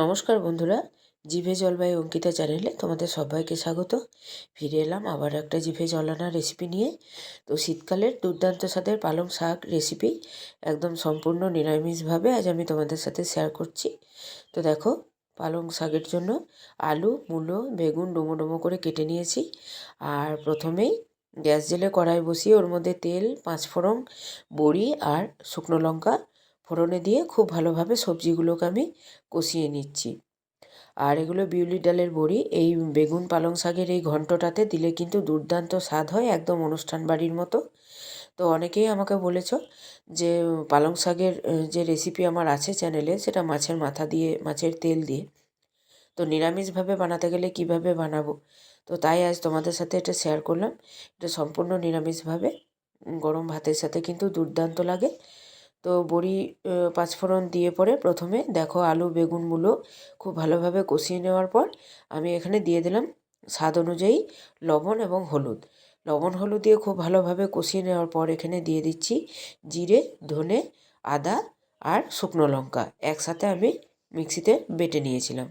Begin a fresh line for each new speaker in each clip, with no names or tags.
নমস্কার বন্ধুরা, জিভে জলবায়ু অঙ্কিতা চ্যানেলে তোমাদের সবাইকে স্বাগত। ফিরে এলাম আবার একটা জিভে জলানা রেসিপি নিয়ে। তো শীতকালের দুর্দান্ত স্বাদের পালং শাক রেসিপি একদম সম্পূর্ণ নিরামিষভাবে আজ আমি তোমাদের সাথে শেয়ার করছি। তো দেখো, পালং শাকের জন্য আলু, মূলো, বেগুন ডোমো ডোমো করে কেটে নিয়েছি। আর প্রথমেই গ্যাস জেলে কড়াই বসিয়ে ওর মধ্যে তেল, পাঁচফোড়ন, বড়ি আর শুকনো লঙ্কা ফোড়নে দিয়ে খুব ভালোভাবে সবজিগুলোকে আমি কষিয়ে নিচ্ছি। আর এগুলো বিউলির ডালের বড়ি, এই বেগুন পালং শাকের এই ঘন্টটাতে দিলে কিন্তু দুর্দান্ত স্বাদ হয় একদম অনুষ্ঠান বাড়ির মতো। তো অনেকেই আমাকে বলেছ যে, পালং শাকের যে রেসিপি আমার আছে চ্যানেলে সেটা মাছের মাথা দিয়ে, মাছের তেল দিয়ে। তো নিরামিষভাবে বানাতে গেলে কীভাবে বানাবো? তো তাই আজ তোমাদের সাথে এটা শেয়ার করলাম। এটা সম্পূর্ণ নিরামিষভাবে গরম ভাতের সাথে কিন্তু দুর্দান্ত লাগে। তো বড়ি পাঁচফোড়ন দিয়ে পরে প্রথমে দেখো আলু, বেগুন, মূলো খুব ভালোভাবে কষিয়ে নেওয়ার পর আমি এখানে দিয়ে দিলাম স্বাদ অনুযায়ী লবণ এবং হলুদ। লবণ, হলুদ দিয়ে খুব ভালোভাবে কষিয়ে নেওয়ার পর এখানে দিয়ে দিচ্ছি জিরে, ধনে, আদা আর শুকনো লঙ্কা একসাথে আমি মিক্সিতে বেটে নিয়েছিলাম।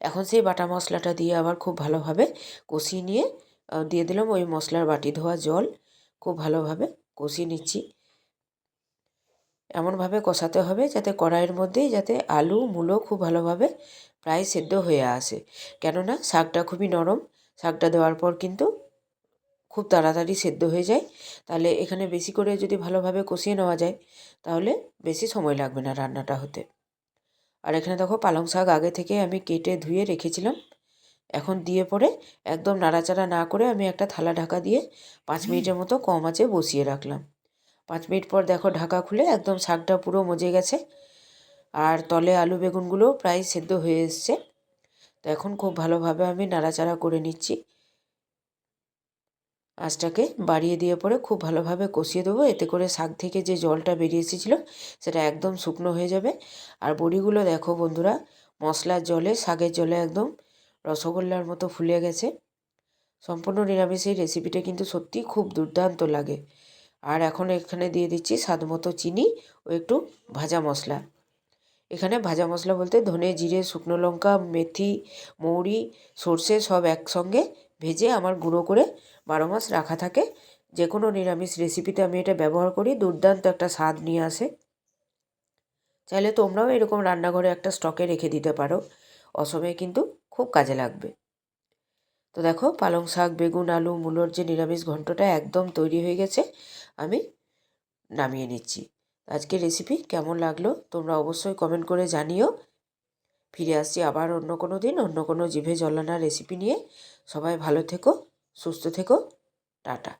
এখন সেই বাটা মশলাটা দিয়ে আবার খুব ভালোভাবে কষিয়ে নিয়ে দিয়ে দিলাম ওই মশলার বাটি ধোয়া জল, খুব ভালোভাবে কষিয়ে নিচ্ছি। এমনভাবে কষাতে হবে যাতে কড়াইয়ের মধ্যেই যাতে আলু, মূলো খুব ভালোভাবে প্রায় সেদ্ধ হয়ে আসে। কেননা শাকটা খুবই নরম, শাকটা দেওয়ার পর কিন্তু খুব তাড়াতাড়ি সেদ্ধ হয়ে যায়। তাহলে এখানে বেশি করে যদি ভালোভাবে কষিয়ে নেওয়া যায়, তাহলে বেশি সময় লাগবে না রান্নাটা হতে। আর এখানে দেখো পালং শাক আগে থেকে আমি কেটে ধুয়ে রেখেছিলাম। এখন দিয়ে পরে একদম নাড়াচাড়া না করে আমি একটা থালা ঢাকা দিয়ে পাঁচ মিনিটের মতো কম আঁচে বসিয়ে রাখলাম। পাঁচ মিনিট পর দেখো ঢাকা খুলে একদম শাকটা পুরো মজে গেছে। আর তলে আলু বেগুনগুলো প্রায় সেদ্ধ হয়ে এসছে। তো এখন খুব ভালোভাবে আমি নাড়াচাড়া করে নিচ্ছি। আঁচটাকে বাড়িয়ে দিয়ে পরে খুব ভালোভাবে কষিয়ে দেবো। এতে করে শাক থেকে যে জলটা বেরিয়ে এসেছিল সেটা একদম শুকনো হয়ে যাবে। আর বড়িগুলো দেখো বন্ধুরা, মশলার জলে, শাকের জলে একদম রসগোল্লার মতো ফুলে গেছে। সম্পূর্ণ নিরামিষ এই রেসিপিটা কিন্তু সত্যি খুব দুর্দান্ত লাগে। আর এখন এখানে দিয়ে দিচ্ছি স্বাদ মতো চিনি ও একটু ভাজা মশলা। এখানে ভাজা মশলা বলতে ধনে, জিরে, শুকনো লঙ্কা, মেথি, মৌরি, সর্ষে সব একসঙ্গে ভেজে আমার গুঁড়ো করে বারো মাস রাখা থাকে। যে কোনো নিরামিষ রেসিপিতে আমি এটা ব্যবহার করি, দুর্দান্ত একটা স্বাদ নিয়ে আসে। চাইলে তোমরাও এরকম রান্নাঘরে একটা স্টকে রেখে দিতে পারো। অসময়ে কিন্তু খুব কাজে লাগবে। তো দেখো পালং শাক, বেগুন, আলু, মূলোর যে নিরামিষ ঘন্টটা একদম তৈরি হয়ে গেছে, আমি নামিয়ে নিচ্ছি। আজকের রেসিপি কেমন লাগল তোমরা অবশ্যই কমেন্ট করে জানিও। ফিরে আসছি আবার অন্য কোনো দিন, অন্য কোনো জিভে জলানা রেসিপি নিয়ে। সবাই ভালো থেকো, সুস্থ থেকো, টাটা।